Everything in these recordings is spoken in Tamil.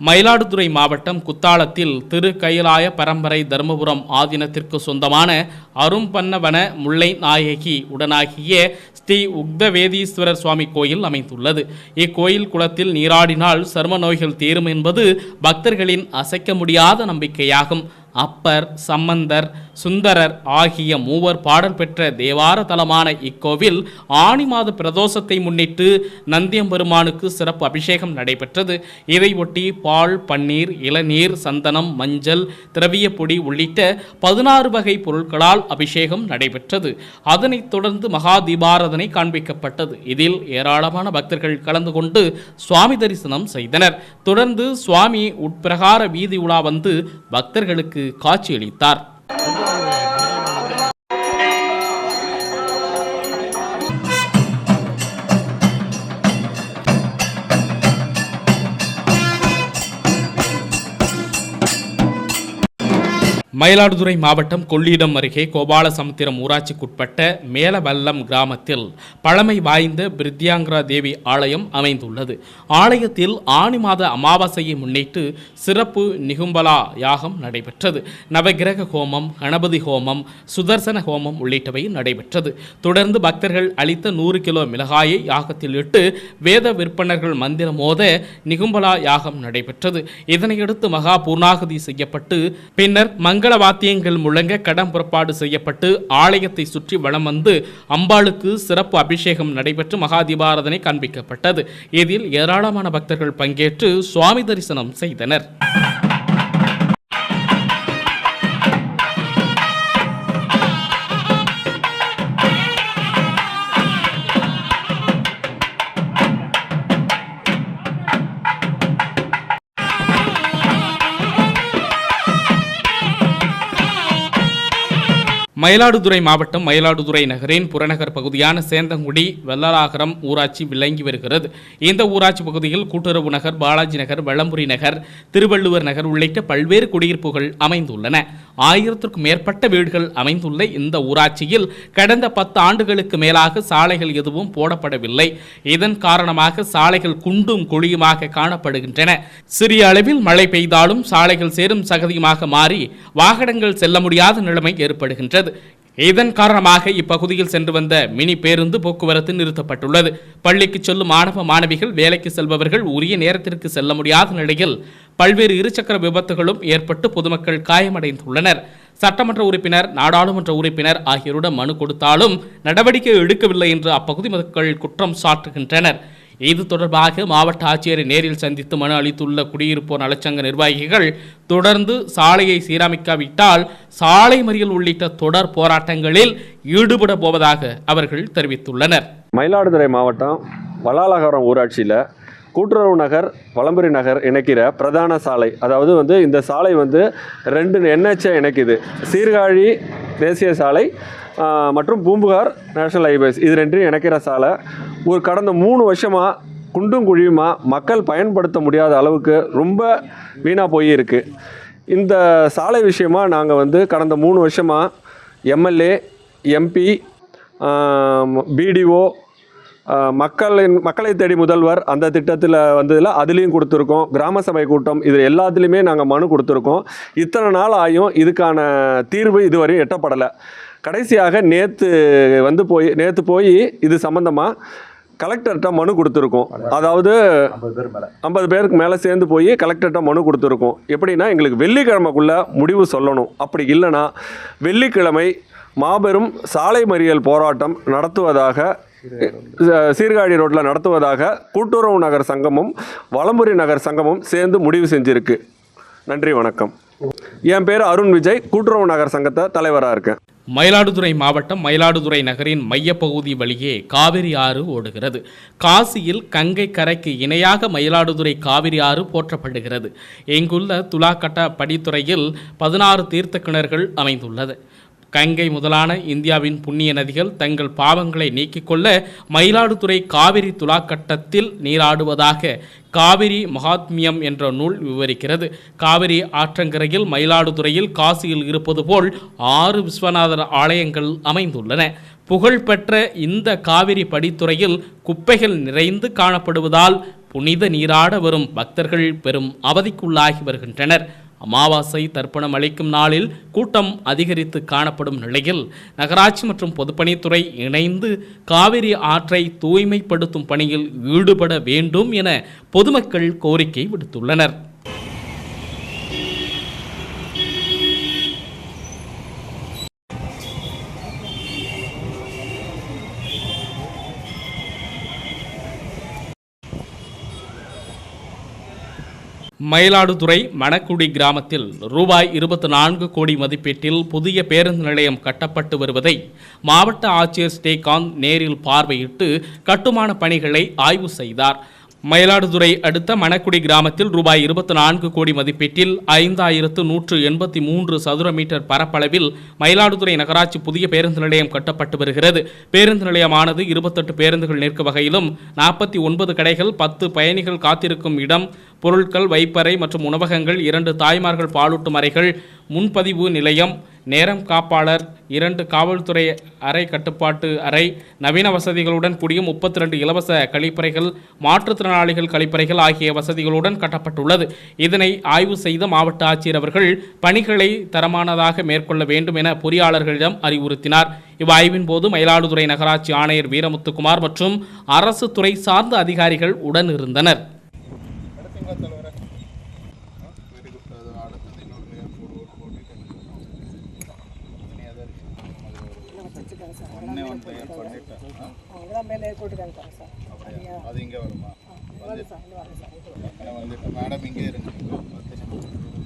மயிலாடுதுறை மாவட்டம் குத்தாலத்தில் திரு கைலாய பரம்பரை தருமபுரம் ஆதீனத்திற்கு சொந்தமான அரும்பன்னவன முல்லை நாயகி உடனாகிய ஸ்ரீ உக்தவேதீஸ்வரர் சுவாமி கோயில் அமைந்துள்ளது. இக்கோயில் குளத்தில் நீராடினால் சர்ம நோய்கள் தீரும் என்பது பக்தர்களின் அசைக்க முடியாத நம்பிக்கையாகும். அப்பர் சம்பந்தர் சுந்தரர் ஆகிய மூவர் பாடல் பெற்ற தேவார தலமான இக்கோவில் ஆணி மாத பிரதோஷத்தை முன்னிட்டு நந்தியம்பெருமானுக்கு சிறப்பு அபிஷேகம் நடைபெற்றது. இதையொட்டி பால் பன்னீர் இளநீர் சந்தனம் மஞ்சள் திரவியப்பொடி உள்ளிட்ட பதினாறு வகை பொருட்களால் அபிஷேகம் நடைபெற்றது. அதனைத் தொடர்ந்து மகா தீபாராதனை காண்பிக்கப்பட்டது. இதில் ஏராளமான பக்தர்கள் கலந்து கொண்டு சுவாமி தரிசனம் செய்தனர். தொடர்ந்து சுவாமி உட்பிரகார வீதி உலா வந்து பக்தர்களுக்கு காட்சியளித்தார். மயிலாடுதுறை மாவட்டம் கொள்ளிடம் அருகே கோபாலசமுத்திரம் ஊராட்சிக்குட்பட்ட மேலவல்லம் கிராமத்தில் பழமை வாய்ந்த பிரித்யாங்கரா தேவி ஆலயம் அமைந்துள்ளது. ஆலயத்தில் ஆணி மாத அமாவாசையை முன்னிட்டு சிறப்பு நிகும்பலா யாகம் நடைபெற்றது. நவகிரக ஹோமம் கணபதி ஹோமம் சுதர்சன ஹோமம் உள்ளிட்டவை நடைபெற்றது. தொடர்ந்து பக்தர்கள் அளித்த நூறு கிலோ மிளகாயை யாகத்தில் இட்டு வேத விற்பனர்கள் மந்திரம் மோத நிகும்பலா யாகம் நடைபெற்றது. இதனையடுத்து மகா பூர்ணாகதி செய்யப்பட்டு பின்னர் மங்கள வாத்தியங்கள் முழங்க கடம் புறப்பாடு செய்யப்பட்டு ஆலயத்தை சுற்றி வலம் வந்து அம்பாளுக்கு சிறப்பு அபிஷேகம் நடைபெற்று மகாதிபாரதனை காண்பிக்கப்பட்டது. இதில் ஏராளமான பக்தர்கள் பங்கேற்று சுவாமி தரிசனம் செய்தனர். மயிலாடுதுறை மாவட்டம் மயிலாடுதுறை நகரின் புறநகர் பகுதியான சேந்தங்குடி வெள்ளலாகரம் ஊராட்சி விளங்கி வருகிறது. இந்த ஊராட்சி பகுதியில் கூட்டுறவு நகர் பாலாஜி நகர் வளம்புரி நகர் திருவள்ளுவர் நகர் உள்ளிட்ட பல்வேறு குடியிருப்புகள் அமைந்துள்ளன. ஆயிரத்திற்கும் மேற்பட்ட வீடுகள் அமைந்துள்ள இந்த ஊராட்சியில் கடந்த பத்து ஆண்டுகளுக்கு மேலாக சாலைகள் எதுவும் போடப்படவில்லை. இதன் காரணமாக சாலைகள் குண்டும் குழியுமாக காணப்படுகின்றன. சிறிய அளவில் மழை பெய்தாலும் சாலைகள் சேரும் சகதியுமாக மாறி வாகனங்கள் செல்ல முடியாத நிலைமை ஏற்படுகின்றது. இதன் காரணமாக இப்பகுதியில் சென்று வந்த மினி பேருந்து போக்குவரத்து நிறுத்தப்பட்டுள்ளது. பள்ளிக்கு செல்லும் மாணவ மாணவிகள் வேலைக்கு செல்பவர்கள் உரிய நேரத்திற்கு செல்ல முடியாத நிலையில் பல்வேறு இருசக்கர விபத்துகளும் ஏற்பட்டு பொதுமக்கள் காயமடைந்துள்ளனர். சட்டமன்ற உறுப்பினர் நாடாளுமன்ற உறுப்பினர் ஆகியோரிடம் மனு கொடுத்தாலும் நடவடிக்கை எடுக்கவில்லை என்று அப்பகுதி மக்கள் குற்றம் சாட்டுகின்றனர். இது தொடர்பாக மாவட்ட ஆட்சியரை நேரில் சந்தித்து மனு அளித்துள்ள குடியிருப்போர் நலச்சங்க நிர்வாகிகள் தொடர்ந்து சாலையை சீரமைக்காவிட்டால் சாலை மறியல் உள்ளிட்ட தொடர் போராட்டங்களில் ஈடுபட போவதாக அவர்கள் தெரிவித்துள்ளனர். மயிலாடுதுறை மாவட்டம் வல்லாலகரம் ஊராட்சியில் கூட்டுறவு நகர் வலம்புரி நகர் இணைக்கிற பிரதான சாலை அதாவது வந்து இந்த சாலை வந்து ரெண்டு என்ஹெச்சை இணைக்குது. சீர்காழி தேசிய சாலை மற்றும் பூம்புகார் நேஷனல் ஹைவேஸ். இது ரெண்டையும் இணைக்கிற சாலை. ஒரு கடந்த மூணு வருஷமாக குண்டும் குழியுமா மக்கள் பயன்படுத்த முடியாத அளவுக்கு ரொம்ப வீணாக போய் இருக்கு இந்த சாலை விஷயமா நாங்கள் வந்து கடந்த மூணு வருஷமாக எம்எல்ஏ எம்பி பிடிஓ மக்களின் மக்களை தேடி முதல்வர் அந்த திட்டத்தில் வந்ததில் அதுலேயும் கொடுத்துருக்கோம். கிராம சபை கூட்டம் இது எல்லாத்துலேயுமே நாங்கள் மனு கொடுத்துருக்கோம். இத்தனை நாள் ஆயும் இதுக்கான தீர்வு இதுவரையும் எட்டப்படலை. கடைசியாக நேற்று வந்து போய் நேற்று போய் இது சம்மந்தமாக கலெக்டர்கிட்ட மனு கொடுத்துருக்கோம். அதாவது ஐம்பது பேருக்கு மேலே. சேர்ந்து போய் கலெக்டர்கிட்ட மனு கொடுத்துருக்கோம். எப்படின்னா எங்களுக்கு வெள்ளிக்கிழமைக்குள்ளே முடிவு சொல்லணும். அப்படி இல்லைன்னா வெள்ளிக்கிழமை மாபெரும் சாலை மறியல் போராட்டம் நடத்துவதாக சீர்காழி ரோட்டில் நடத்துவதாக கூட்டுறவு நகர் சங்கமும் வலம்புரி நகர் சங்கமும் சேர்ந்து முடிவு செஞ்சிருக்கு. நன்றி வணக்கம். என் பேர் அருண் விஜய். கூட்டுறவு நகர் சங்கத்தை தலைவராக இருக்கேன். மயிலாடுதுறை மாவட்டம் மயிலாடுதுறை நகரின் மையப்பகுதி வழியே காவிரி ஆறு ஓடுகிறது. காசியில் கங்கை கரைக்கு இணையாக மயிலாடுதுறை காவிரி ஆறு போற்றப்படுகிறது. இங்குள்ள துலாக்கட்ட படித்துறையில் பதினாறு தீர்த்த கிணறுகள் அமைந்துள்ளது. கங்கை முதலான இந்தியாவின் புண்ணிய நதிகள் தங்கள் பாவங்களை நீக்கிக் கொள்ள மயிலாடுதுறை காவிரி துலாக்கட்டத்தில் நீராடுவதாக காவிரி மகாத்மியம் என்ற நூல் விவரிக்கிறது. காவிரி ஆற்றங்கரையில் மயிலாடுதுறையில் காசியில் இருப்பது போல் ஆறு விஸ்வநாதர் ஆலயங்கள் அமைந்துள்ளன. புகழ்பெற்ற இந்த காவிரி படித்துறையில் குப்பைகள் நிறைந்து காணப்படுவதால் புனித நீராட வரும் பக்தர்கள் பெரும் அவதிக்குள்ளாகி வருகின்றனர். அமாவாசை தர்ப்பணம் அளிக்கும் நாளில் கூட்டம் அதிகரித்து காணப்படும் நிலையில் நகராட்சி மற்றும் பொதுப்பணித்துறை இணைந்து காவிரி ஆற்றை தூய்மைப்படுத்தும் பணியில் ஈடுபட வேண்டும் என பொதுமக்கள் கோரிக்கை விடுத்துள்ளனர். மயிலாடுதுறை மணக்குடி கிராமத்தில் ரூபாய் இருபத்தி நான்கு கோடி மதிப்பீட்டில் புதிய பேருந்து நிலையம் கட்டப்பட்டு வருவதை மாவட்ட ஆட்சியர் ஸ்ரீகாந்த் நேரில் பார்வையிட்டு கட்டுமான பணிகளை ஆய்வு செய்தார். மயிலாடுதுறை அடுத்த மணக்குடி கிராமத்தில் ரூபாய் இருபத்தி நான்கு கோடி மதிப்பீட்டில் ஐந்தாயிரத்து நூற்று எண்பத்தி மூன்று சதுர மீட்டர் பரப்பளவில் மயிலாடுதுறை நகராட்சி புதிய பேருந்து நிலையம் கட்டப்பட்டு வருகிறது. பேருந்து நிலையமானது இருபத்தெட்டு பேருந்துகள் நிற்கும் வகையிலும் நாற்பத்தி ஒன்பது கடைகள் பத்து பயணிகள் காத்திருக்கும் இடம் பொருட்கள் வைப்பறை மற்றும் உணவகங்கள் இரண்டு தாய்மார்கள் பாலூட்டும் அறைகள் முன்பதிவு நிலையம் நேரம் காப்பாளர் இரண்டு காவல்துறை அறை கட்டுப்பாட்டு அறை நவீன வசதிகளுடன் கூடிய முப்பத்தி ரெண்டு இலவச கழிப்பறைகள் மாற்றுத்திறனாளிகள் கழிப்பறைகள் ஆகிய வசதிகளுடன் கட்டப்பட்டுள்ளது. இதனை ஆய்வு செய்த மாவட்ட ஆட்சியர் அவர்கள் பணிகளை தரமானதாக மேற்கொள்ள வேண்டும் என பொறியாளர்களிடம் அறிவுறுத்தினார். இவ்வாய்வின் போது மயிலாடுதுறை நகராட்சி ஆணையர் வீரமுத்துக்குமார் மற்றும் அரசு துறை சார்ந்த அதிகாரிகள் உடன் இருந்தனர் சார் தனியா அது இங்கே வருமா? வருது சார் இன்னும் வருது சார். வந்துட்டு மேடம் இங்கே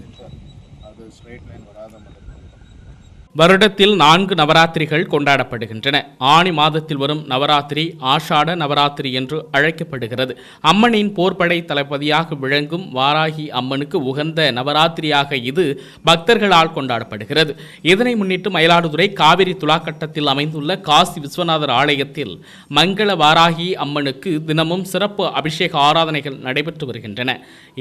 நிமிஷம் அது ஸ்ட்ரைட் லைன் வராத மாதிரி. வருடத்தில் நான்கு நவராத்திரிகள் கொண்டாடப்படுகின்றன. ஆணி மாதத்தில் வரும் நவராத்திரி ஆஷாட நவராத்திரி என்று அழைக்கப்படுகிறது. அம்மனின் போர்ப்படை தளபதியாக விளங்கும் வாராகி அம்மனுக்கு உகந்த நவராத்திரியாக இது பக்தர்களால் கொண்டாடப்படுகிறது. இதனை முன்னிட்டு மயிலாடுதுறை காவிரி துலாக்கட்டத்தில் அமைந்துள்ள காசி விஸ்வநாதர் ஆலயத்தில் மங்கள வாராகி அம்மனுக்கு தினமும் சிறப்பு அபிஷேக ஆராதனைகள் நடைபெற்று வருகின்றன.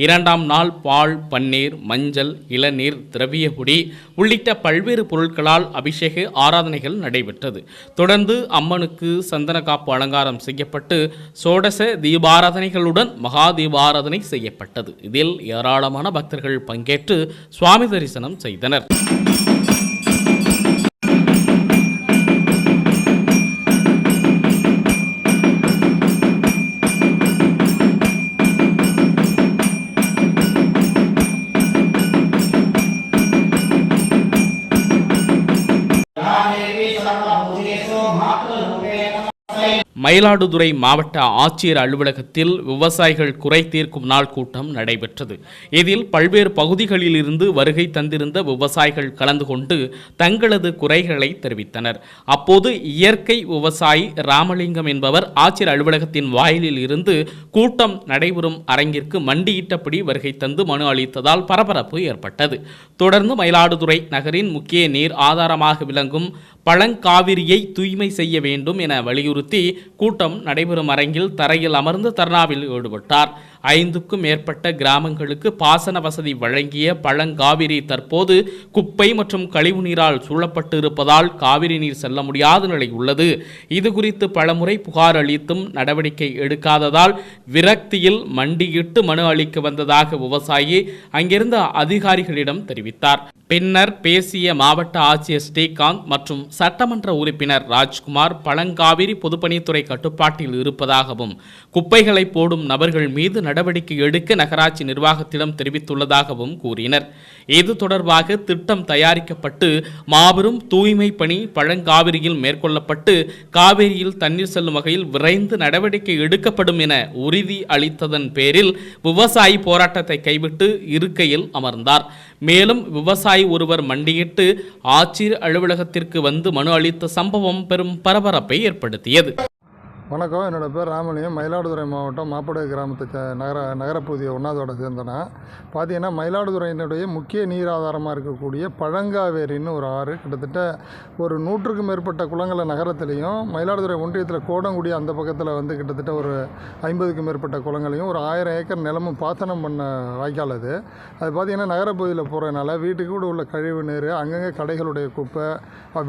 இரண்டாம் நாள் பால் பன்னீர் மஞ்சள் இளநீர் திரவியகுடி உள்ளிட்ட பல்வேறு பொருட்கள் பொருட்களால் அபிஷேக ஆராதனைகள் நடைபெற்றது. தொடர்ந்து அம்மனுக்கு சந்தன காப்பு அலங்காரம் செய்யப்பட்டு சோடச தீபாராதனைகளுடன் மகா தீபாராதனை செய்யப்பட்டது. இதில் ஏராளமான பக்தர்கள் பங்கேற்று சுவாமி தரிசனம் செய்தனர். మాతృరూపేణ மயிலாடுதுறை மாவட்ட ஆட்சியர் அலுவலகத்தில் விவசாயிகள் குறை தீர்க்கும் நாள் கூட்டம் நடைபெற்றது. இதில் பல்வேறு பகுதிகளில் இருந்து வருகை தந்திருந்த விவசாயிகள் கலந்து கொண்டு தங்களது குறைகளை தெரிவித்தனர். அப்போது இயற்கை விவசாயி ராமலிங்கம் என்பவர் ஆட்சியர் அலுவலகத்தின் வாயிலில் இருந்து கூட்டம் நடைபெறும் அரங்கிற்கு மண்டியிட்டபடி வருகை தந்து மனு அளித்ததால் பரபரப்பு ஏற்பட்டது. தொடர்ந்து மயிலாடுதுறை நகரின் முக்கிய நீர் ஆதாரமாக விளங்கும் பழங்காவிரியை தூய்மை செய்ய வேண்டும் என வலியுறுத்தி கூட்டம் நடைபெறும் அரங்கில் தரையில் அமர்ந்து தர்ணாவில் ஈடுபட்டார். ஐந்துக்கும் மேற்பட்ட கிராமங்களுக்கு பாசன வசதி வழங்கிய பழங்காவிரி தற்போது குப்பை மற்றும் கழிவுநீரால் சூழப்பட்டு இருப்பதால் காவிரி நீர் செல்ல முடியாத நிலை உள்ளது. இது குறித்து பலமுறை புகார் அளித்தும் நடவடிக்கை எடுக்காததால் விரக்தியில் மண்டியிட்டு மனு அளிக்க வந்ததாக விவசாயி அங்கிருந்த அதிகாரிகளிடம் தெரிவித்தார். பின்னர் பேசிய மாவட்ட ஆட்சியர் ஸ்ரீகாந்த் மற்றும் சட்டமன்ற உறுப்பினர் ராஜ்குமார் பழங்காவிரி பொதுப்பணித்துறை கட்டுப்பாட்டில் இருப்பதாகவும் குப்பைகளை போடும் நபர்கள் மீது நடவடிக்கை எடுக்க நகராட்சி நிர்வாகத்திடம் தெரிவித்துள்ளதாகவும் கூறினர். இது தொடர்பாக திட்டம் தயாரிக்கப்பட்டு மாபெரும் தூய்மை பணி பழங்காவிரியில் மேற்கொள்ளப்பட்டு காவிரியில் தண்ணீர் செல்லும் வகையில் விரைந்து நடவடிக்கை எடுக்கப்படும் என உறுதி அளித்ததன் பேரில் விவசாயி போராட்டத்தை கைவிட்டு இருக்கையில் அமர்ந்தார். மேலும் விவசாயி ஒருவர் மண்டியிட்டு ஆட்சியர் அலுவலகத்திற்கு வந்து மனு அளித்த சம்பவம் பெரும் பரபரப்பை ஏற்படுத்தியது. வணக்கம். என்னோடய பேர் ராமலிங்கம். மயிலாடுதுறை மாவட்டம் மாப்படை கிராமத்தை நகர நகரப்பகுதியை ஒன்றாவதோட சேர்ந்தனா. பார்த்தீங்கன்னா மயிலாடுதுறையினுடைய முக்கிய நீர் ஆதாரமாக இருக்கக்கூடிய பழங்காவேரின்னு ஒரு ஆறு. கிட்டத்தட்ட ஒரு நூற்றுக்கும் மேற்பட்ட குளங்களை நகரத்துலேயும் மயிலாடுதுறை ஒன்றியத்தில் கோடங்குடி அந்த பக்கத்தில் வந்து கிட்டத்தட்ட ஒரு ஐம்பதுக்கும் மேற்பட்ட குளங்களையும் ஒரு ஆயிரம் ஏக்கர் நிலமும் பாசனம் பண்ண வாய்க்கால் அது. அது பார்த்திங்கன்னா நகரப்பகுதியில் போகிறதுனால வீட்டுக்கு கூட உள்ள கழிவு நீர் அங்கங்கே கடைகளுடைய குப்பை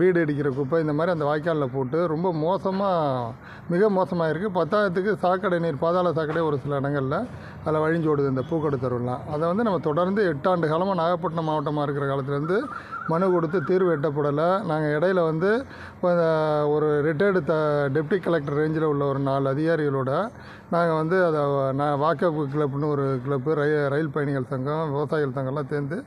வீடு இடிக்கிற குப்பை இந்த மாதிரி அந்த வாய்க்காலில் போட்டு ரொம்ப மோசமாக மிக மிக மோசமாக இருக்குது. பத்தாயிரத்துக்கு சாக்கடை நீர் பாதாள சாக்கடை ஒரு சில இடங்களில் அதில் வழிஞ்சு ஓடுது இந்த பூக்கடை அதை வந்து நம்ம தொடர்ந்து எட்டாண்டு காலமாக நாகப்பட்டினம் மாவட்டமாக இருக்கிற காலத்துலேருந்து மனு கொடுத்து தீர்வு எட்டப்படலை. நாங்கள் இடையில வந்து ஒரு ரிட்டையர்டு த டெப்டி கலெக்டர் ரேஞ்சில் உள்ள ஒரு நாலு அதிகாரிகளோட நாங்கள் வந்து அதை நான் வாக்கப் கிளப்னு ஒரு கிளப்பு ரயில் ரயில் பயணிகள் சங்கம் விவசாயிகள் சங்கம்லாம் சேர்ந்து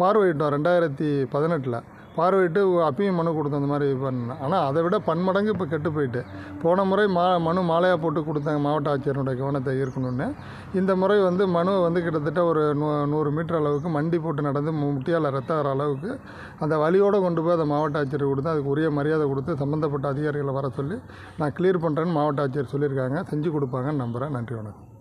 பார்வையிட்டோம் ரெண்டாயிரத்தி பதினெட்டில். பார்வையிட்டு அப்பயும் மனு கொடுத்தோம் அந்த மாதிரி பண்ணேன் ஆனால் அதை விட பன்மடங்கு இப்போ கெட்டு போயிட்டு. போன முறை மா மனு மாலையாக போட்டு கொடுத்தாங்க மாவட்ட ஆட்சியருடைய கவனத்தை ஈர்க்கணும்னு. இந்த முறை வந்து மனு வந்து கிட்டத்தட்ட ஒரு நூ நூறு மீட்டர் அளவுக்கு மண்டி போட்டு நடந்து மு- முட்டியால் ரத்தம் வர அளவுக்கு அந்த வழியோடு கொண்டு போய் அதை மாவட்ட ஆட்சியர் கொடுத்து அதுக்கு உரிய மரியாதை கொடுத்து சம்மந்தப்பட்ட அதிகாரிகளை வர சொல்லி நான் கிளியர் பண்ணுறேன்னு மாவட்ட ஆட்சியர் சொல்லியிருக்காங்க. செஞ்சு கொடுப்பாங்கன்னு நம்புகிறேன் நன்றி வணக்கம்.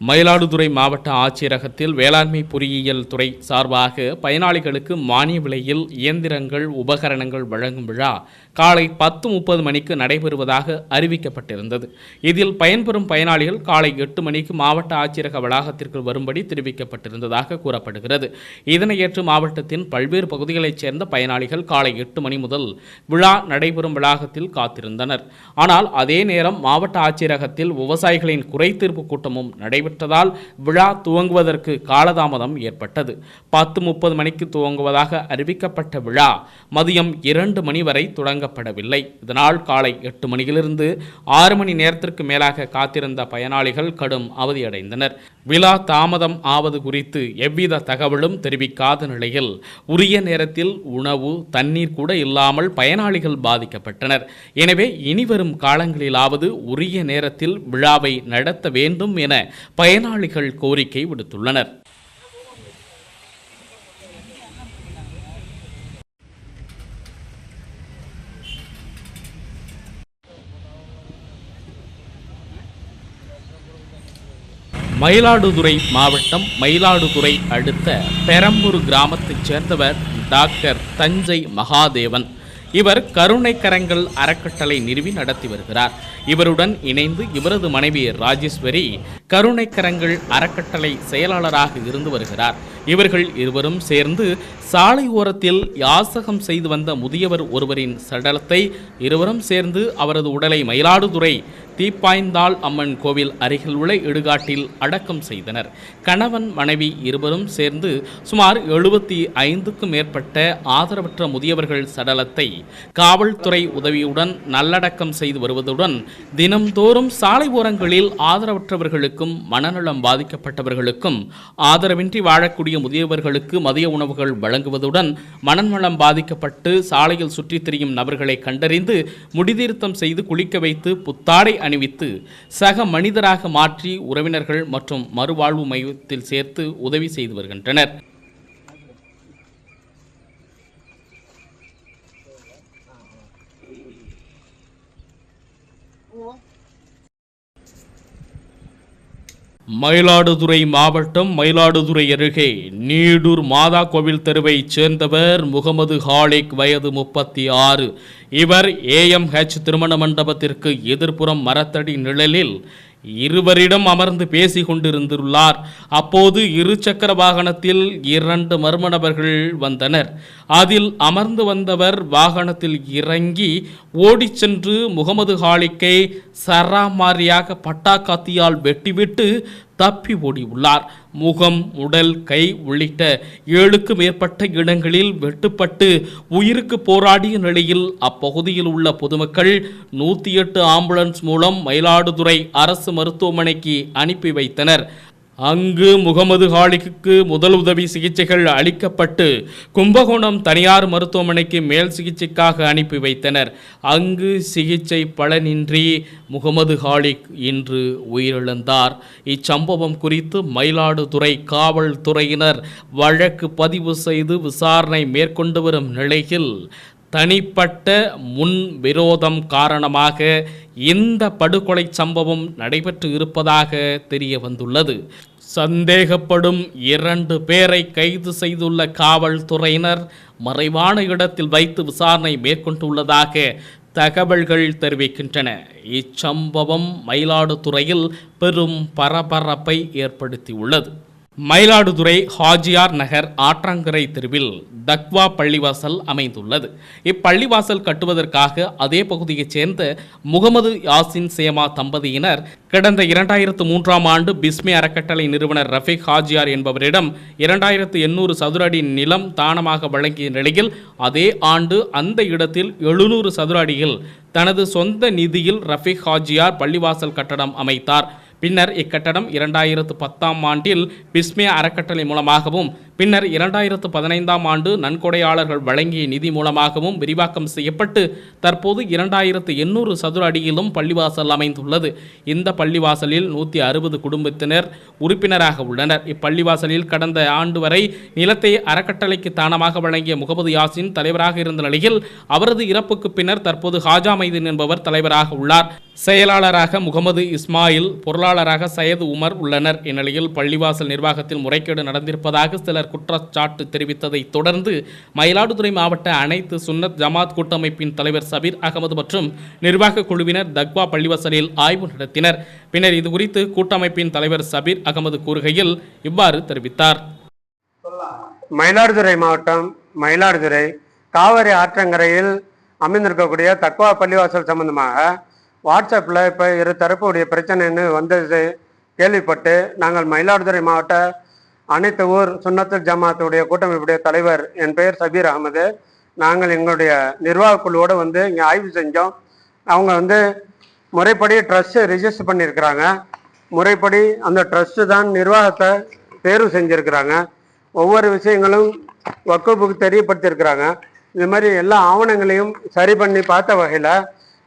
மயிலாடுதுறை மாவட்ட ஆட்சியரகத்தில் வேளாண்மை பொறியியல் துறை சார்பாக பயனாளிகளுக்கு மானிய விலையில் இயந்திரங்கள் உபகரணங்கள் வழங்கும் விழா காலை பத்து முப்பது மணிக்கு நடைபெறுவதாக அறிவிக்கப்பட்டிருந்தது. இதில் பயன்பெறும் பயனாளிகள் காலை எட்டு மணிக்கு மாவட்ட ஆட்சியரக வளாகத்திற்கு வரும்படி தெரிவிக்கப்பட்டிருந்ததாக கூறப்படுகிறது. இதனையேற்று மாவட்டத்தின் பல்வேறு பகுதிகளைச் சேர்ந்த பயனாளிகள் காலை எட்டு மணி முதல் விழா நடைபெறும் வளாகத்தில் காத்திருந்தனர். ஆனால் அதே நேரம் மாவட்ட ஆட்சியரகத்தில் விவசாயிகளின் குறைதீர்ப்பு கூட்டமும் நடைபெற்றதால் விழா துவங்குவதற்கு காலதாமதம் ஏற்பட்டது. பத்து முப்பது மணிக்கு துவங்குவதாக அறிவிக்கப்பட்ட விழா மதியம் இரண்டு மணி வரை தொடங்கப்படவில்லை. இதனால் காலை எட்டு மணியிலிருந்து ஆறு மணி நேரத்திற்கு மேலாக காத்திருந்த பயனாளிகள் கடும் அவதியடைந்தனர். விழா தாமதம் ஆவது குறித்து எவ்வித தகவலும் தெரிவிக்காத நிலையில் உரிய நேரத்தில் உணவு தண்ணீர் கூட இல்லாமல் பயனாளிகள் பாதிக்கப்பட்டனர். எனவே இனிவரும் காலங்களிலாவது உரிய நேரத்தில் விழாவை நடத்த வேண்டும் என பயனாளிகள் கோரிக்கை விடுத்துள்ளனர். மயிலாடுதுறை மாவட்டம் மயிலாடுதுறை அடுத்த பெரம்பூர் கிராமத்தைச் சேர்ந்தவர் டாக்டர் தஞ்சை மகாதேவன். இவர் கருணை கரங்கள் அறக்கட்டளை நிறுவி நடத்தி வருகிறார். இவருடன் இணைந்து இவரது மனைவி ராஜேஸ்வரி கருணை கரங்கள் அறக்கட்டளை செயலாளராக இருந்து வருகிறார். இவர்கள் இருவரும் சேர்ந்து சாலை ஓரத்தில் யாசகம் செய்து வந்த முதியவர் ஒருவரின் சடலத்தை இருவரும் சேர்ந்து அவரது உடலை மயிலாடுதுறை தீப்பாய்ந்தாள் அம்மன் கோவில் அருகில் உள்ள இடுகாட்டில் அடக்கம் செய்தனர். கணவன் மனைவி இருவரும் சேர்ந்து சுமார் எழுபத்தி ஐந்துக்கும் மேற்பட்ட ஆதரவற்ற முதியவர்கள் சடலத்தை காவல்துறை உதவியுடன் நல்லடக்கம் செய்து வருவதுடன் தினம்தோறும் சாலை ஓரங்களில் ஆதரவற்றவர்களுக்கும் மனநலம் பாதிக்கப்பட்டவர்களுக்கும் ஆதரவின்றி வாழக்கூடிய முதியவர்களுக்கு மதிய உணவுகள் வழங்குவதுடன் மனநலம் பாதிக்கப்பட்டு சாலையில் சுற்றித் திரியும் நபர்களை கண்டறிந்து முடிதிருத்தம் செய்து குளிக்க வைத்து புத்தாடை அணிவித்து சக மனிதராக மாற்றி உறவினர்கள் மற்றும் மறுவாழ்வு மையத்தில் சேர்த்து உதவி செய்து வருகின்றனர். மயிலாடுதுறை மாவட்டம் மயிலாடுதுறை அருகே நீடூர் மாதா கோவில் தெருவைச் சேர்ந்தவர் முகமது ஹாலிக் வயது முப்பத்தி ஆறு. இவர் ஏஎம்ஹெச் திருமண மண்டபத்திற்கு எதிர்ப்புறம் மரத்தடி நிழலில் இருவரிடம் அமர்ந்து பேசி கொண்டிருந்துள்ளார். அப்போது இரு சக்கர வாகனத்தில் இரண்டு மர்ம நபர்கள் வந்தனர். அதில் அமர்ந்து வந்தவர் வாகனத்தில் இறங்கி ஓடிச் சென்று முகமது ஹாலிக்கை சராமாரியாக பட்டாக்காத்தியால் வெட்டிவிட்டு தப்பி ஓடியுள்ளார். முகம் உடல் கை உள்ளிட்ட ஏழுக்கு மேற்பட்ட இடங்களில் வெட்டுப்பட்டு உயிருக்கு போராடிய நிலையில் அப்பகுதியில் உள்ள பொதுமக்கள் நூற்றி எட்டு ஆம்புலன்ஸ் மூலம் மயிலாடுதுறை அரசு மருத்துவமனைக்கு அனுப்பி வைத்தனர். அங்கு முகமது ஹாலிக்கு முதல் உதவி சிகிச்சைகள் அளிக்கப்பட்டு கும்பகோணம் தனியார் மருத்துவமனைக்கு மேல் சிகிச்சைக்காக அனுப்பி வைத்தனர். அங்கு சிகிச்சை பலனின்றி முகமது ஹாலிக் இன்று உயிரிழந்தார். இச்சம்பவம் குறித்து மயிலாடுதுறை காவல்துறையினர் வழக்கு பதிவு செய்து விசாரணை மேற்கொண்டு வரும் நிலையில் தனிப்பட்ட முன் விரோதம் காரணமாக இந்த படுகொலை சம்பவம் நடைபெற்று இருப்பதாக தெரிய வந்துள்ளது. சந்தேகப்படும் இரண்டு பேரை கைது செய்துள்ள காவல்துறையினர் மறைவான இடத்தில் வைத்து விசாரணை மேற்கொண்டுள்ளதாக தகவல்கள் தெரிவிக்கின்றன. இச்சம்பவம் மயிலாடுதுறையில் பெரும் பரபரப்பை ஏற்படுத்தியுள்ளது. மயிலாடுதுறை ஹாஜியார் நகர் ஆற்றங்கரை தெருவில் தக்வா பள்ளிவாசல் அமைந்துள்ளது. இப்பள்ளிவாசல் கட்டுவதற்காக அதே பகுதியைச் சேர்ந்த முகமது யாசின் சேமா தம்பதியினர் கடந்த இரண்டாயிரத்து மூன்றாம் ஆண்டு பிஸ்மி அறக்கட்டளை நிறுவனர் ரஃபீக் ஹாஜியார் என்பவரிடம் இரண்டாயிரத்து எண்ணூறு சதுர அடி நிலம் தானமாக வழங்கிய நிலையில் அதே ஆண்டு அந்த இடத்தில் எழுநூறு சதுர அடியில் தனது சொந்த நிதியில் ரஃபீக் ஹாஜியார் பள்ளிவாசல் கட்டடம் அமைத்தார். பின்னர் இக்கட்டடம் இரண்டாயிரத்து பத்தாம் ஆண்டில் பிஸ்மியா அறக்கட்டளை மூலமாகவும் பின்னர் இரண்டாயிரத்து பதினைந்தாம் ஆண்டு நன்கொடையாளர்கள் வழங்கிய நிதி மூலமாகவும் விரிவாக்கம் செய்யப்பட்டு தற்போது இரண்டாயிரத்து எண்ணூறு சதுர அடியிலும் பள்ளிவாசல் அமைந்துள்ளது. இந்த பள்ளிவாசலில் நூற்றி அறுபது குடும்பத்தினர் உறுப்பினராக உள்ளனர். இப்பள்ளிவாசலில் கடந்த ஆண்டு வரை நிலத்தை அறக்கட்டளைக்கு தானமாக வழங்கிய முகமது யாசின் தலைவராக இருந்த நிலையில் அவரது இறப்புக்கு பின்னர் தற்போது ஹாஜா மைதீன் என்பவர் தலைவராக உள்ளார். செயலாளராக முகமது இஸ்மாயில் பொருளாளராக சையது உமர் உள்ளனர். இந்நிலையில் பள்ளிவாசல் நிர்வாகத்தில் முறைகேடு நடந்திருப்பதாக சிலர் குற்றச்சாட்டு தெரிவித்ததை தொடர்ந்து மயிலாடுதுறை மாவட்ட அனைத்து சுன்னத் ஜமாத் கூட்டமைப்பின் தலைவர் சபீர் அகமது மற்றும் நிர்வாக குழுவினர் தக்வா பள்ளிவாசலில் ஆய்வு நடத்தினர். பின்னர் இதுகுறித்து கூட்டமைப்பின் தலைவர் சபீர் அகமது கூறுகையில் இவ்வாறு தெரிவித்தார். மயிலாடுதுறை மாவட்டம் மயிலாடுதுறை காவிரி ஆற்றங்கரையில் அமைந்திருக்கக்கூடிய தக்குவா பள்ளிவாசல் சம்பந்தமாக வாட்ஸ்அப்பில் இப்போ இரு தரப்புடைய பிரச்சனைன்னு வந்தது கேள்விப்பட்டு நாங்கள் மயிலாடுதுறை மாவட்ட அனைத்து ஊர் சுன்னத்துல் ஜமாத்துடைய கூட்டமைப்புடைய தலைவர் என் பெயர் சபீர் அகமது. நாங்கள் எங்களுடைய நிர்வாக குழுவோடு வந்து இங்கே ஆய்வு செஞ்சோம். அவங்க வந்து முறைப்படி ட்ரஸ்ட்டு ரிஜிஸ்டர் பண்ணியிருக்கிறாங்க. முறைப்படி அந்த ட்ரஸ்ட்டு தான் நிர்வாகத்தை தேர்வு செஞ்சுருக்கிறாங்க. ஒவ்வொரு விஷயங்களும் வக்குப்புக்கு தெரியப்படுத்தியிருக்கிறாங்க. இது மாதிரி எல்லா ஆவணங்களையும் சரி பண்ணி பார்த்த வகையில்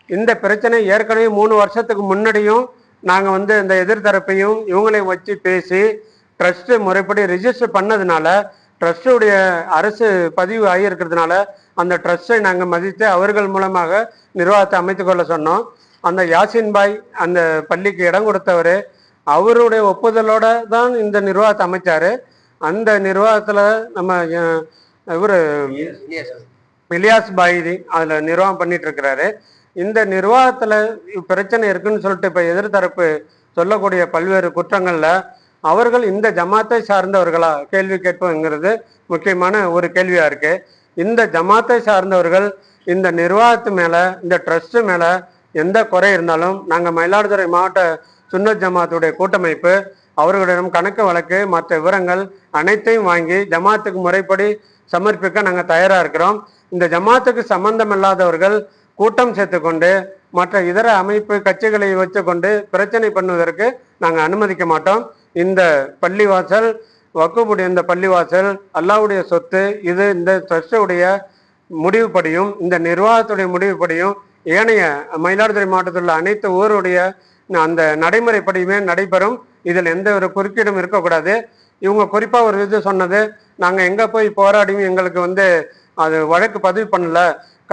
இந்த பிரச்சனை ஏற்கனவே மூணு வருஷத்துக்கு முன்னாடியும் நாங்கள் வந்து இந்த எதிர்த்தரப்பையும் இவங்களையும் வச்சு பேசி ட்ரஸ்ட்டு முறைப்படி ரிஜிஸ்டர் பண்ணதுனால ட்ரஸ்ட்டுடைய அரசு பதிவு ஆகியிருக்கிறதுனால அந்த ட்ரஸ்ட்டை நாங்கள் மதித்து அவர்கள் மூலமாக நிர்வாகத்தை அமைத்து கொள்ள சொன்னோம். அந்த யாசின் பாய் அந்த பள்ளிக்கு இடம் கொடுத்தவர் அவருடைய ஒப்புதலோட தான் இந்த நிர்வாகத்தை அமைச்சார். அந்த நிர்வாகத்தில் நம்ம இவர் இலியாஸ் பாய் அதில் நிர்வாகம் பண்ணிட்டு இருக்கிறாரு இந்த நிர்வாகத்தில் பிரச்சனை இருக்குன்னு சொல்லிட்டு இப்போ எதிர்த்தரப்பு சொல்லக்கூடிய பல்வேறு குற்றங்களில் அவர்கள் இந்த ஜமாத்தை சார்ந்தவர்களா? கேள்வி கேட்போங்கிறது முக்கியமான ஒரு கேள்வியாக இருக்கு. இந்த ஜமாத்தை சார்ந்தவர்கள் இந்த நிர்வாகத்து மேலே இந்த ட்ரஸ்ட் மேலே எந்த குறை இருந்தாலும் நாங்கள் மயிலாடுதுறை மாவட்ட சுன்னத் ஜமாத்துடைய கூட்டமைப்பு அவர்களிடம் கணக்கு வழக்கு மற்ற விவரங்கள் அனைத்தையும் வாங்கி ஜமாத்துக்கு முறைப்படி சமர்ப்பிக்க நாங்கள் தயாராக இருக்கிறோம். இந்த ஜமாத்துக்கு சம்பந்தம் இல்லாதவர்கள் கூட்டம் சேர்த்துக்கொண்டு மற்ற இதர அமைப்பு கட்சிகளை வச்சுக்கொண்டு பிரச்சனை பண்ணுவதற்கு நாங்கள் அனுமதிக்க மாட்டோம். இந்த பள்ளிவாசல் வக்குபுடைய இந்த பள்ளிவாசல் அல்லாவுடைய சொத்து இது இந்த ட்ரஸ்டுடைய முடிவுப்படியும் இந்த நிர்வாகத்துடைய முடிவுப்படியும் ஏனைய மயிலாடுதுறை மாவட்டத்தில் உள்ள அனைத்து ஊருடைய அந்த நடைமுறைப்படியுமே நடைபெறும். இதில் எந்த ஒரு குறுக்கீடும் இருக்கக்கூடாது. இவங்க குறிப்பாக ஒரு இது சொன்னது நாங்கள் எங்கே போய் போராடியும் எங்களுக்கு வந்து அது வழக்கு பதிவு பண்ணல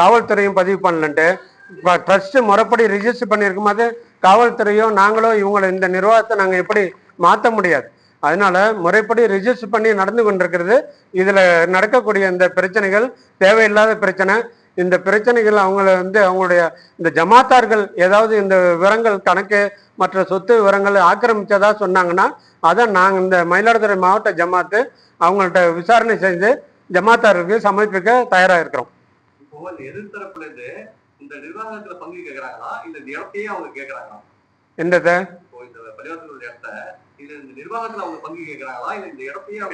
காவல்துறையும் பதிவு பண்ணலன்ட்டு. இப்போ ட்ரஸ்ட்டு முறைப்படி ரிஜிஸ்டர் பண்ணியிருக்கும் போது காவல்துறையோ நாங்களோ இவங்களை இந்த நிர்வாகத்தை நாங்கள் எப்படி மாற்ற முடியாது. அதனால முறைப்படி ரிஜிஸ்டர் பண்ணி நடந்து கொண்டிருக்கிறது. இதில் நடக்கக்கூடிய இந்த பிரச்சனைகள் தேவையில்லாத பிரச்சனை இந்த பிரச்சனைகள் அவங்கள வந்து அவங்களுடைய இந்த ஜமாத்தார்கள் ஏதாவது இந்த விவரங்கள் கணக்கு மற்ற சொத்து விவரங்கள் ஆக்கிரமிச்சதா சொன்னாங்கன்னா அதை நாங்கள் இந்த மயிலாடுதுறை மாவட்ட ஜமாத்து அவங்கள்ட்ட விசாரணை செஞ்சு ஜமாத்தாருக்கு சமர்ப்பிக்க தயாராக இருக்கிறோம் இப்போ இந்த இந்த பங்கு கேக்குறாங்களா? இந்த இடத்தையே அவங்க கேக்குறாங்களா? என்னது? இந்த இந்த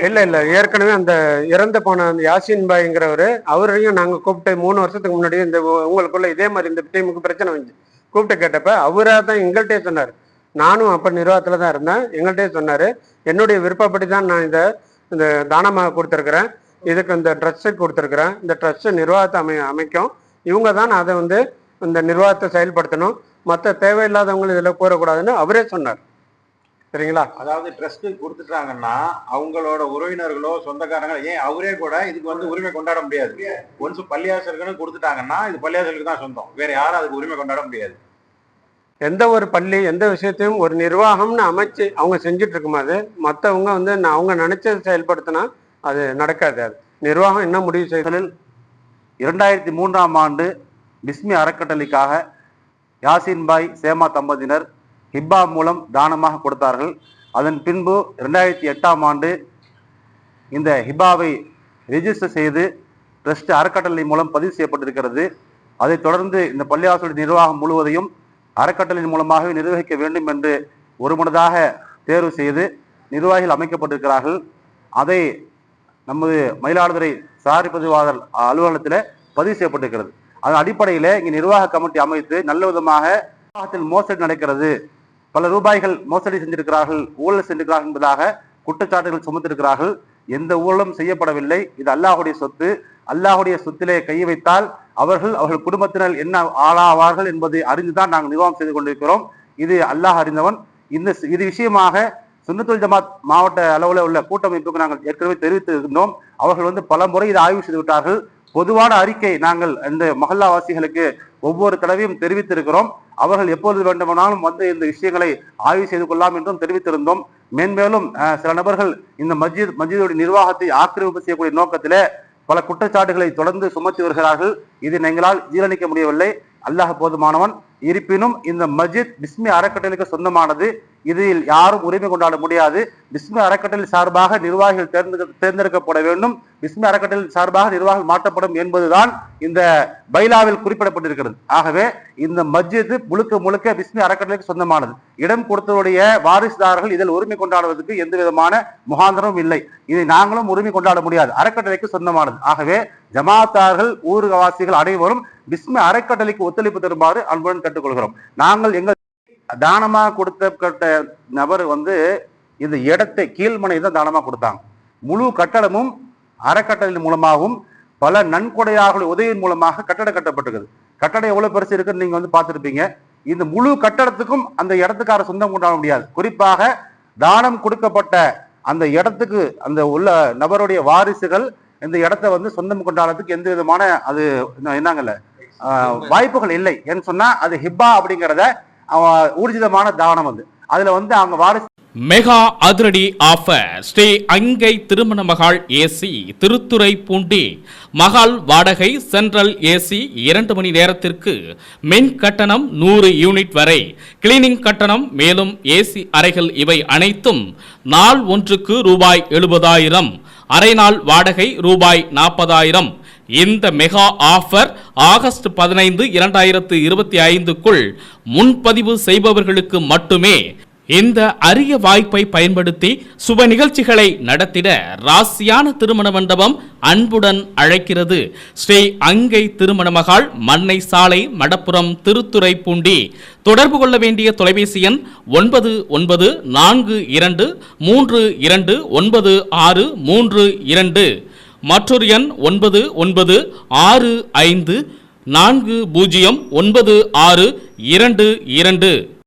இல்ல இந்த இல்லை ஏற்கனவே அந்த இறந்து போன அந்த யாசின் பாய்ங்கிறவர் அவரையும் நாங்கள் கூப்பிட்டு மூணு வருஷத்துக்கு முன்னாடி இந்த உங்களுக்குள்ள இதே மாதிரி இந்த டீமுக்கு பிரச்சனை வந்துச்சு. கூப்பிட்டு கேட்டப்ப அவராக தான் எங்கள்கிட்டே சொன்னார். நானும் அப்போ நிர்வாகத்தில் தான் இருந்தேன். எங்கள்கிட்டயே சொன்னார். என்னுடைய விருப்பப்படி தான் நான் இதை இந்த தானமாக கொடுத்துருக்குறேன். இதுக்கு இந்த ட்ரஸ்ட்டுக்கு கொடுத்துருக்குறேன். இந்த ட்ரஸ்ட்டு நிர்வாகத்தை அமை அமைக்கும். இவங்க தான் அதை வந்து இந்த நிர்வாகத்தை செயல்படுத்தணும். மற்ற தேவையில்லாதவங்க இதில் கூறக்கூடாதுன்னு அவரே சொன்னார். சரிங்களா? அதாவது ட்ரஸ்ட் கொடுத்துட்டாங்கன்னா அவங்களோட உறவினர்களோ சொந்தக்காரங்களோ ஏன் அவரே கூட இதுக்கு வந்து உரிமை கொண்டாட முடியாது? ஒன்ஸ் பள்ளியாசலுக்குன்னு கொடுத்துட்டாங்கன்னா இது பள்ளியாசலுக்கு தான் சொந்தம். வேற யாரும் அதுக்கு உரிமை கொண்டாட முடியாது. எந்த ஒரு பள்ளி எந்த விஷயத்தையும் ஒரு நிர்வாகம்னு அமைச்சு அவங்க செஞ்சுட்டு இருக்கும்போது மற்றவங்க வந்து நான் அவங்க நினைச்சதை செயல்படுத்தினா அது நடக்காது அது. நிர்வாகம் என்ன முடிவு செய்தலில் இரண்டாயிரத்தி மூன்றாம் ஆண்டு பிஸ்மி அறக்கட்டளைக்காக யாசின் பாய் சேமா தம்பதியினர் ஹிப்பா மூலம் தானமாக கொடுத்தார்கள். அதன் பின்பு ரெண்டாயிரத்தி எட்டாம் ஆண்டு இந்த ஹிபாவை ரிஜிஸ்டர் செய்து ட்ரஸ்ட் அறக்கட்டளை மூலம் பதிவு செய்யப்பட்டிருக்கிறது. அதைத் தொடர்ந்து இந்த பள்ளிவாசலுடைய நிர்வாகம் முழுவதையும் அறக்கட்டளையின் மூலமாகவே நிர்வகிக்க வேண்டும் என்று ஒருமனதாக தேர்வு செய்து நிர்வாகிகள் அமைக்கப்பட்டிருக்கிறார்கள். அதை நமது மயிலாடுதுறை சாரி பதிவாளர் அலுவலகத்தில் பதிவு செய்யப்பட்டிருக்கிறது. அதன் அடிப்படையில் இங்கே நிர்வாக கமிட்டி அமைத்து நல்ல விதமாக நிர்வாகத்தில் மோசடி நடக்கிறது. பல ரூபாய்கள் மோசடி செஞ்சிருக்கிறார்கள் ஊழல் செஞ்சிருக்கிறார்கள் என்பதாக குற்றச்சாட்டுகள் சுமத்திருக்கிறார்கள் எந்த ஊழலும் செய்யப்படவில்லை. இது அல்லாஹுடைய சொத்து. அல்லாஹுடைய சொத்திலே கை வைத்தால் அவர்கள் அவர்கள் குடும்பத்தினர் என்ன ஆளாவார்கள் என்பதை அறிந்துதான் நாங்கள் நிர்வாகம் செய்து கொண்டிருக்கிறோம். இது அல்லாஹ் அறிந்தவன். இந்த இது விஷயமாக சுன்னத்துல் ஜமாத் மாவட்ட அளவில் உள்ள கூட்டமைப்புக்கு நாங்கள் ஏற்கனவே தெரிவித்திருந்தோம். அவர்கள் வந்து பல முறை இதை ஆய்வு செய்து விட்டார்கள். பொதுவான அறிக்கை நாங்கள் இந்த மகல்லாவாசிகளுக்கு ஒவ்வொரு தடவையும் தெரிவித்திருக்கிறோம். அவர்கள் எப்பொழுது வேண்டுமானாலும் வந்து இந்த விஷயங்களை ஆய்வு செய்து கொள்ளலாம் என்றும் தெரிவித்திருந்தோம். மேன்மேலும் சில நபர்கள் இந்த மஸ்ஜித் மஸ்ஜிதுடைய நிர்வாகத்தை ஆக்கிரமிப்பு செய்யக்கூடிய நோக்கத்திலே பல குற்றச்சாட்டுகளை தொடர்ந்து சுமத்தி வருகிறார்கள். இதை எங்களால் ஜீரணிக்க முடியவில்லை. அல்லாஹ் போதுமானவன் இருப்பினும் இந்த மஸ்ஜித் பிஸ்மி அறக்கட்டளைக்கு சொந்தமானது. இதில் யாரும் உரிமை கொண்டாட முடியாது. பிஸ்மி அறக்கட்டளை சார்பாக நிர்வாகிகள் தேர்ந்தெடு தேர்ந்தெடுக்கப்பட வேண்டும். பிஸ்மி அறக்கட்டளை சார்பாக நிர்வாகிகள் மாற்றப்படும் என்பதுதான் இந்த பைலாவில் குறிப்பிடப்பட்டிருக்கிறது. ஆகவே இந்த மஸ்ஜித் முழுக்க முழுக்க பிஸ்மி அறக்கட்டளைக்கு சொந்தமானது. இடம் கொடுத்தவருடைய வாரிசுதாரர்கள் இதில் உரிமை கொண்டாடுவதற்கு எந்த விதமான முகாந்திரமும் இல்லை. இதை நாங்களும் உரிமை கொண்டாட முடியாது. அறக்கட்டளைக்கு சொந்தமானது. ஆகவே ஜமாத்தார்கள் ஊர்வாசிகள் அனைவரும் பிஸ்மி அறக்கட்டளைக்கு ஒத்துழைப்பு தருமாறு அன்புடன் கேட்டுக்கொள்கிறோம். நாங்கள் எங்கள் தானமாக கொடுத்த நபர் வந்து இந்த இடத்தை கீழ்மனை தான் தானமாக கொடுத்தாங்க. முழு கட்டடமும் அறக்கட்டளின் மூலமாகவும் பல நன்கொடையாக உதவியின் மூலமாக கட்டடம் கட்டப்பட்டிருக்குது. கட்டடம் எவ்வளோ பெருசு இருக்குன்னு நீங்கள் வந்து பார்த்துருப்பீங்க. இந்த முழு கட்டடத்துக்கும் அந்த இடத்துக்கார சொந்தம் கொண்டாட முடியாது. குறிப்பாக தானம் கொடுக்கப்பட்ட அந்த இடத்துக்கு அந்த உள்ள நபருடைய வாரிசுகள் இந்த இடத்த வந்து சொந்தம் கொண்டாடுறதுக்கு எந்த விதமான அது என்னங்கல்ல வாய்ப்புகள் இல்லை ஏன்னு சொன்னா அது ஹிப்பா அப்படிங்கிறத ஊர்ஜிதமான தானம் அது. அதுல வந்து அவங்க வாரிசு மெகா அதிரடி ஆஃபர். ஸ்ரீ அங்கை திருமண மகால் ஏசி திருத்துறை பூண்டி. மகால் வாடகை சென்ட்ரல் ஏசி இரண்டு மணி நேரத்திற்கு. மின் கட்டணம் நூறு யூனிட் வரை. கிளீனிங் கட்டணம் மேலும் ஏசி அறைகள் இவை அனைத்தும் நாள் ஒன்றுக்கு ரூபாய் எழுபதாயிரம். அரை நாள் வாடகை ரூபாய் நாற்பதாயிரம். இந்த மெகா ஆஃபர் ஆகஸ்ட் பதினைந்து இரண்டாயிரத்து இருபத்தி ஐந்துக்குள் முன்பதிவு செய்பவர்களுக்கு மட்டுமே இந்த அரிய வாய்ப்பை பயன்படுத்தி சுப நிகழ்ச்சிகளை நடத்திட ராசியான திருமண மண்டபம் அன்புடன் அழைக்கிறது. ஸ்ரீ அங்கை திருமண மகால் மண்ணை சாலை மடப்புறம் திருத்துறைப்பூண்டி. தொடர்பு கொள்ள வேண்டிய தொலைபேசி எண் ஒன்பது ஒன்பது நான்கு இரண்டு மூன்று இரண்டு ஒன்பது ஆறு மூன்று இரண்டு. மற்றொரு எண் ஒன்பது ஒன்பது ஆறு ஐந்து நான்கு பூஜ்ஜியம் ஒன்பது ஆறு இரண்டு இரண்டு.